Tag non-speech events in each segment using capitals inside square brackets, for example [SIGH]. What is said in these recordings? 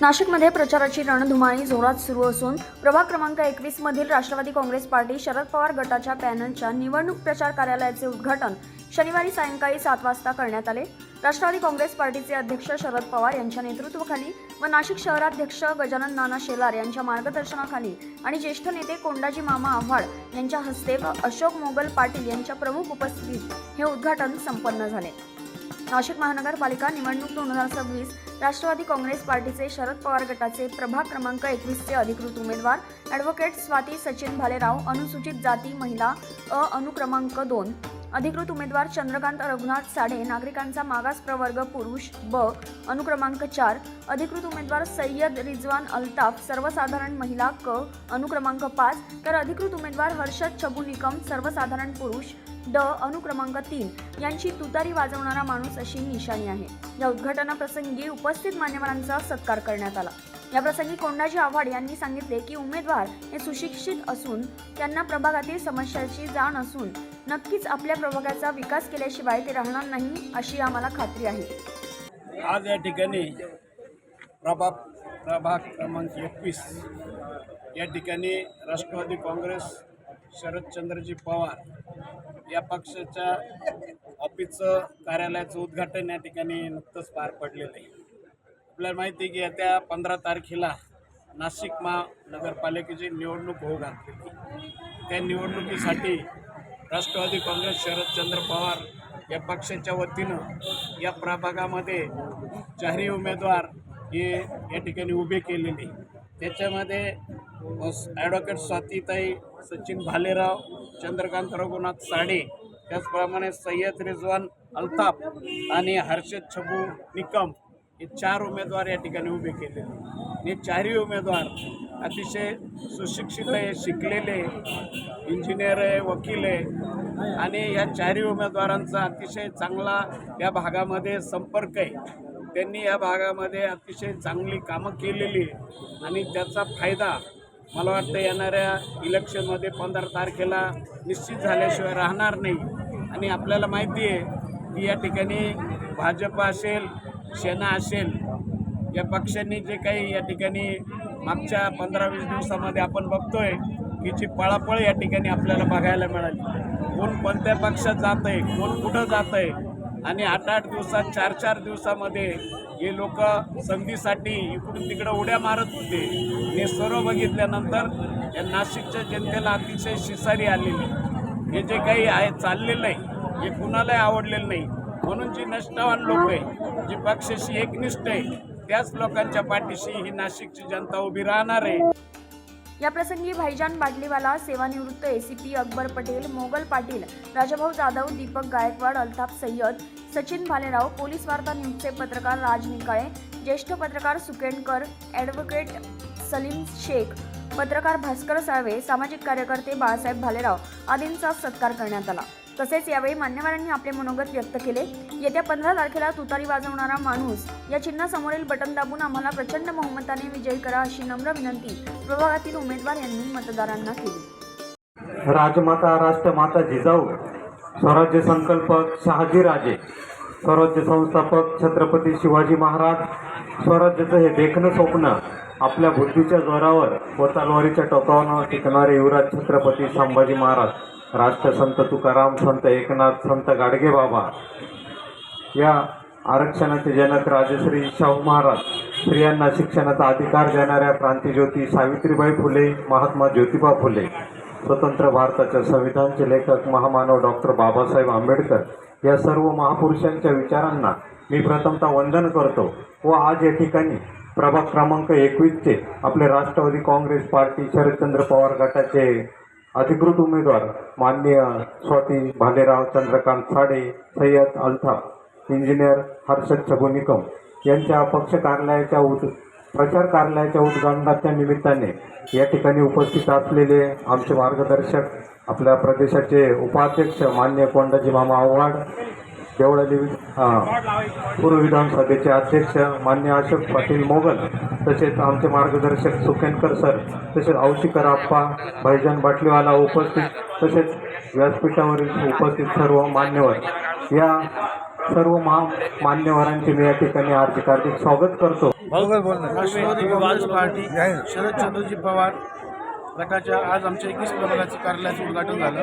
नाशिकमध्ये प्रचाराची रणधुमाळी जोरात सुरू असून प्रभाग क्रमांक एकवीस मधील राष्ट्रवादी काँग्रेस पार्टी शरद पवार गटाच्या पॅनलच्या निवडणूक प्रचार कार्यालयाचे उद्घाटन शनिवारी सायंकाळी सात वाजता करण्यात आले. राष्ट्रवादी काँग्रेस पार्टीचे अध्यक्ष शरद पवार यांच्या नेतृत्वाखाली व नाशिक शहराध्यक्ष गजानन नाना शेलार यांच्या मार्गदर्शनाखाली आणि ज्येष्ठ नेते कोंडाजी मामा आव्हाड यांच्या हस्ते व अशोक मोगल पाटील यांच्या प्रमुख उपस्थितीत हे उद्घाटन संपन्न झाले. नाशिक महानगरपालिका निवडणूक दोन हजार सव्वीस राष्ट्रवादी काँग्रेस पार्टीचे शरद पवार गटाचे प्रभाग क्रमांक एकवीसचे अधिकृत उमेदवार ॲडव्होकेट स्वाती सचिन भालेराव अनुसूचित जाती महिला अ अनुक्रमांक दोन. अधिकृत उमेदवार चंद्रकांत रघुनाथ साडे नागरिकांचा मागास प्रवर्ग पुरुष ब अनुक्रमांक चार. अधिकृत उमेदवार सय्यद रिजवान अल्ताफ सर्वसाधारण महिला क अनुक्रमांक पाच. तर अधिकृत उमेदवार हर्षद छबू निकम सर्वसाधारण पुरुष ड अनुक्रमांक तीन यांची तुतारी वाजवणारा माणूस अशी निशाणी आहे. या उद्घाटनाप्रसंगी उपस्थित मान्यवरांचा सत्कार करण्यात आला. या प्रसंगी कोंडाजी आव्हाड यांनी सांगितले की उमेदवार हे सुशिक्षित असून त्यांना प्रभागातील समस्याची जाण असून नक्कीच आपल्या प्रभागाचा विकास केल्याशिवाय ते राहणार नाही अशी आम्हाला खात्री आहे. आज या ठिकाणी प्रभाग प्रभाग क्रमांक एकवीस या ठिकाणी राष्ट्रवादी काँग्रेस शरदचंद्रजी पवार या पक्षाच्या ऑफिसचं कार्यालयाचं उद्घाटन या ठिकाणी नुकतंच पार पडलेलं आहे. आपल्याला माहिती आहे की येत्या पंधरा तारखेला नाशिक महानगरपालिकेची निवडणूक होऊ घातलेली त्या निवडणुकीसाठी राष्ट्रवादी काँग्रेस शरदचंद्र पवार या पक्षाच्या वतीनं या प्रभागामध्ये जाहीर उमेदवार हे या ठिकाणी उभे केलेले त्याच्यामध्ये ॲडव्होकेट स्वातीताई सचिन भालेराव चंद्रकांत रघुनाथ साडे त्याचप्रमाणे सय्यद रिजवान अल्ताफ आणि हर्षद छबू निकम हे चार उमेदवार या ठिकाणी उभे केले हे चारही उमेदवार अतिशय सुशिक्षित आहे शिकलेले इंजिनियर आहे वकील आहे आणि या चारही उमेदवारांचा अतिशय चांगला या भागामध्ये संपर्क आहे. त्यांनी या भागामध्ये अतिशय चांगली कामं केलेली आणि त्याचा फायदा मला वाटतं येणाऱ्या इलेक्शनमध्ये पंधरा तारखेला निश्चित झाल्याशिवाय राहणार नाही. आणि आपल्याला माहिती आहे की या ठिकाणी भाजप असेल सेना असेल या पक्षांनी जे काही या ठिकाणी मागच्या पंधरा वीस दिवसामध्ये आपण बघतोय की जी पळापळ या ठिकाणी आपल्याला बघायला मिळाली. कोण कोणत्या पक्षात जात आहे कोण कुठं जात आहे आणि आठ आठ दिवसात चार चार दिवसामध्ये हे लोक संधीसाठी इकडून तिकडं उड्या मारत होते. हे सर्व बघितल्यानंतर या नाशिकच्या जनतेला अतिशय शिसारी आलेली. हे जे काही आहे चाललेलं आहे हे कुणालाही आवडलेलं नाही. म्हणून जी नष्टवान लोक आहे जी पक्षाशी एकनिष्ठ आहे त्याच लोकांच्या पाठीशी ही नाशिकची जनता उभी राहणार आहे. याप्रसंगी भाईजान बाटलीवाला सेवानिवृत्त एसीपी अकबर पटेल मोगल पाटील राजाभाऊ जाधव दीपक गायकवाड अल्ताफ सय्यद सचिन भालेराव पोलीस वार्ता न्यूजचे पत्रकार राज निकाळे ज्येष्ठ पत्रकार सुकेणकर ॲडव्होकेट सलीम शेख पत्रकार भास्कर साळवे सामाजिक कार्यकर्ते बाळासाहेब भालेराव आदींचा सत्कार करण्यात आला. तसेच यावेळी मान्यवरांनी आपले मनोगत व्यक्त केले. येत्या पंधरा तारखेला तुतारी वाजवणारा माणूस या चिन्हासमोरील बटन दाबून आम्हाला प्रचंड बहुमताने विजयी करा अशी नम्र विनंती प्रभागातील उमेदवार यांनी मतदारांना केली. राजमाता राष्ट्रमाता जिजाऊ स्वराज्य संकल्पक शहाजीराजे स्वराज्य संस्थापक छत्रपती शिवाजी महाराज स्वराज्याचं हे देखणं स्वप्न आपल्या बुद्धीच्या जोरावर व तलवारीच्या टोकावर टिकणारे युवराज छत्रपती संभाजी महाराज राष्ट्रसंत तुकाराम संत एकनाथ संत गाडगे बाबा या आरक्षणाचे जनक राजश्री शाहू महाराज स्त्रियांना शिक्षणाचा अधिकार देणाऱ्या क्रांतीज्योती सावित्रीबाई फुले महात्मा ज्योतिबा फुले स्वतंत्र भारताच्या संविधानचे लेखक महामानव डॉक्टर बाबासाहेब आंबेडकर या सर्व महापुरुषांच्या विचारांना मी प्रथमतः वंदन करतो व आज या ठिकाणी प्रभाग क्रमांक एकवीसचे आपले राष्ट्रवादी काँग्रेस पार्टी शरदचंद्र पवार गटाचे अधिकृत उमेदवार माननीय स्वाती भालेराव चंद्रकांत साडे सय्यद अल्ताफ इंजिनियर हर्षद छबू निकम यांच्या पक्ष कार्यालयाच्या उद प्रचार कार्यालयाच्या उद्घाटनाच्या निमित्ताने या ठिकाणी उपस्थित असलेले आमचे मार्गदर्शक आपल्या प्रदेशाचे उपाध्यक्ष मान्य कोंडाजी मामा आव्हाड देवळाली पूर्व विधानसभेचे अध्यक्ष मान्य अशोक पाटील मोगल तसेच आमचे मार्गदर्शक सुकेनकर सर तसेच औशिकर आप्पा भाईजान बाटलीवाला उपस्थित तसेच व्यासपीठावरील उपस्थित सर्व मान्यवर. या सर्व महा मान्यवरांचे मी या ठिकाणी हार्दिक हार्दिक स्वागत करतो. राष्ट्रवादी काँग्रेस पार्टी शरदचंद्रजी पवार गटाच्या आज आमच्या एकवीस प्रभागाचं कार्यालयाचं उद्घाटन झालं.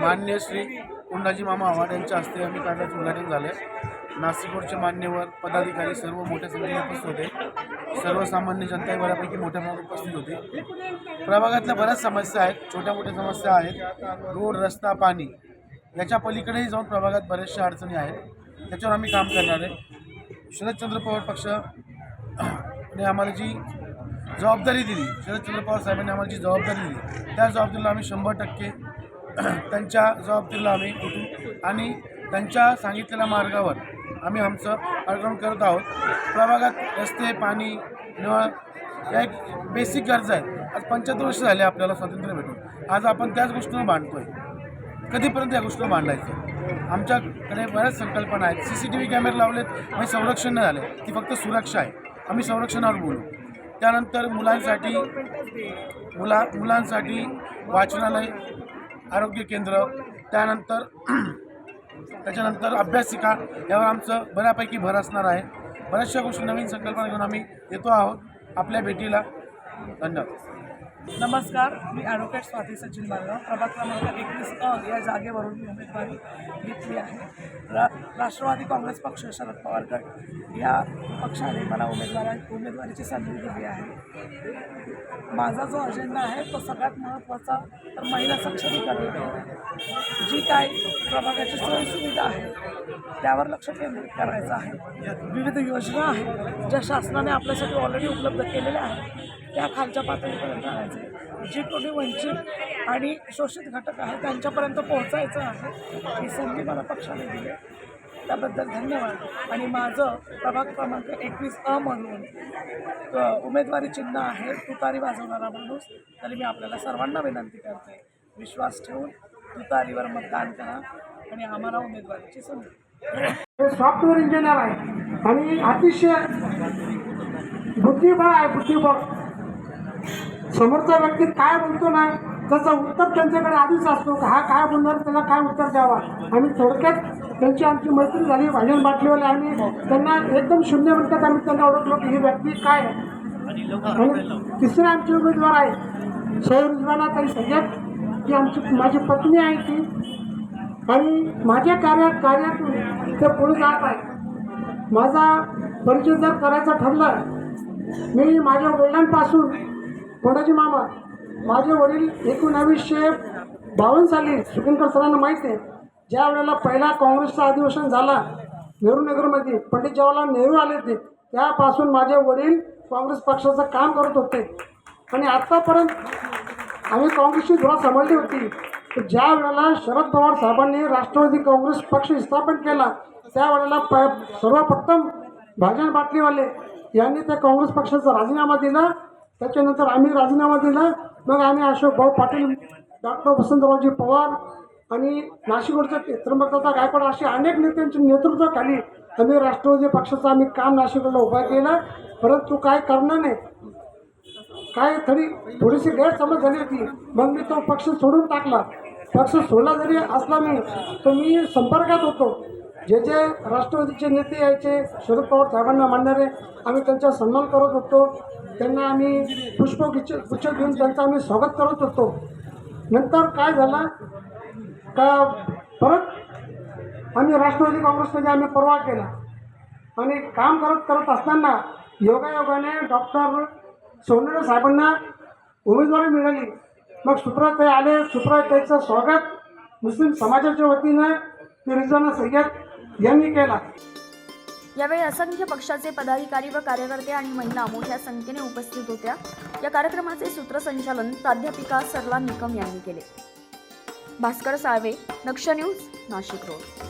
मान्य श्री कुंडाजी मामा आव्हाड यांच्या हस्ते आम्ही कार्याचं उद्घाटन झालं नाशिकवरचे मान्यवर पदाधिकारी सर्व मोठ्या संख्येने उपस्थित होते. सर्वसामान्य जनता बऱ्यापैकी मोठ्या प्रमाणात उपस्थित होती. प्रभागातल्या बऱ्याच समस्या आहेत छोट्या मोठ्या समस्या आहेत. रोड रस्ता पाणी याच्या पलीकडेही जाऊन प्रभागात बऱ्याचशा अडचणी आहेत. त्याच्यावर आम्ही काम करणार आहे. शरदचंद्र पवार पक्ष ने आम्हाला जी जबाबदारी दिली शरदचंद्र पवार साहेबांनी आम्हाला जी जबाबदारी दिली त्या जबाबदारीला आम्ही शंभर टक्के त्यांच्या जबाबदारीला आम्ही उठू आणि त्यांच्या सांगितलेल्या मार्गावर आम्ही आमचं कार्यक्रम करत आहोत. प्रभागात रस्ते पाणी नळ या एक बेसिक गरजा आहेत. आज पंच्याहत्तर वर्ष झाले आपल्याला स्वातंत्र्य भेटून. आज आपण त्याच गोष्टीनं मांडतो आहे कधीपर्यंत या गोष्टीनं मांडायचं आमच्याकडे बऱ्याच संकल्पना आहेत. सी सी टी व्ही कॅमेरे लावलेत म्हणजे संरक्षण नाही झाले. ती फक्त सुरक्षा आहे. आम्ही संरक्षणावर बोलू. त्यानंतर मुलांसाठी मुला मुलांसाठी वाचनालय आरोग्य केंद्र त्यानंतर [CLEARS THROAT] त्याच्यानंतर अभ्यासिका यावर आमचं बऱ्यापैकी भर असणार आहे. बऱ्याचशा गोष्टी नवीन संकल्पना घेऊन आम्ही येतो आहोत. आपल्या भेटीला धन्यवाद. नमस्कार मी ॲडव्होकेट स्वाती सचिन मालगाव प्रभाग क्रमांक एकवीस अ या जागेवरून मी उमेदवारी घेतली आहे. रा राष्ट्रवादी काँग्रेस पक्ष शरद पवार गट या पक्षाने मला उमेदवारा उमेदवारीची संधी दिली आहे. माझा जो अजेंडा आहे तो सगळ्यात महत्त्वाचा तर महिला सक्षमीकरण. आहे जी काय प्रभागाची सोयीसुविधा आहे त्यावर लक्ष केंद्रित करायचं आहे. विविध योजना आहेत ज्या शासनाने आपल्यासाठी ऑलरेडी उपलब्ध केलेल्या आहेत त्या खालच्या पातळीपर्यंत आणायचे जे कोणी वंचित आणि शोषित घटक आहेत त्यांच्यापर्यंत पोहोचायचं आहे ही संधी मला पक्षाने दिली त्याबद्दल धन्यवाद. आणि माझं प्रभाग क्रमांक एकवीस अ म्हणून उमेदवारी चिन्ह आहे तुतारी वाजवणारा माणूस तरी मी आपल्याला सर्वांना विनंती करते विश्वास ठेवून तुतारीवर मतदान करा आणि आम्हाला उमेदवारीची संधी हे सॉफ्टवेअर इंजिनियर आहे आणि अतिशय बुद्धिबळ आहे बुद्धिबळ. समोरचा व्यक्ती काय बोलतो ना त्याचं उत्तर त्यांच्याकडे आधीच असतो. का हा काय बोलणार त्याला काय उत्तर द्यावा? आणि थोडक्यात त्यांची आमची मैत्री झाली भाजन बाटलीवाले आणि त्यांना एकदम शून्य मिनिटात आम्ही त्यांना ओळखलो की ही व्यक्ती काय आहे. आणि तिसरे आमचे उमेदवार आहे सैर रिजवाना ताई सय्यद ती आमची माझी पत्नी आहे ती. आणि माझ्या कार्यात कार्यातून ते पुढे जात आहे माझा परिचय जर करायचा ठरला मी माझ्या वडिलांपासून कोणाची मामा माझे वडील एकोणावीसशे बावन्न साली सुकिनकर सरांना माहीत आहे. ज्या वेळेला पहिला काँग्रेसचा अधिवेशन झाला नेहरू नगरमध्ये पंडित जवाहरलाल नेहरू आले होते त्यापासून माझे वडील काँग्रेस पक्षाचं काम करत होते. आणि आत्तापर्यंत आम्ही काँग्रेसची धुरा सांभाळली होती. तर ज्या वेळेला शरद पवार साहेबांनी राष्ट्रवादी काँग्रेस पक्ष स्थापन केला त्यावेळेला प सर्वप्रथम भाजन बाटलीवाले यांनी त्या काँग्रेस पक्षाचा राजीनामा दिला. त्याच्यानंतर आम्ही राजीनामा दिला. मग आम्ही अशोक भाऊ पाटील डॉक्टर वसंतरावजी पवार आणि नाशिकवरचे त्र्यंबकदादा गायकवाड असे अनेक नेत्यांच्या नेतृत्वाखाली आम्ही राष्ट्रवादी पक्षाचं आम्ही काम नाशिकला उभा केलं. परंतु काय करणार नाही काय थोडी थोडीशी गैरसमज झाली होती. मग मी तो पक्ष सोडून टाकला. पक्ष सोडला जरी असला मी तर मी संपर्कात होतो. जे जे राष्ट्रवादीचे नेते यायचे शरद पवार साहेबांना मानणारे आम्ही त्यांचा सन्मान करत होतो. त्यांना आम्ही पुष्पगुच्छ गुच्छ घेऊन त्यांचं आम्ही स्वागत करत होतो. नंतर काय झालं? का परत आम्ही राष्ट्रवादी काँग्रेसमध्ये आम्ही परवा केला. आणि काम करत करत असताना योगायोगाने डॉक्टर सोनवणे साहेबांना उमेदवारी मिळाली. मग सुप्राताई आले. सुप्राताईचं स्वागत मुस्लिम समाजाच्या वतीनं ते रिझवाना सय्यद यांनी केला. यावेळी असंख्य पक्षाचे पदाधिकारी व कार्यकर्ते आणि महिला मोठ्या संख्येने उपस्थित होत्या. या कार्यक्रमाचे सूत्रसंचालन प्राध्यापिका सरला निकम यांनी केले. Bhaskar Salve Daksh news Nashik road.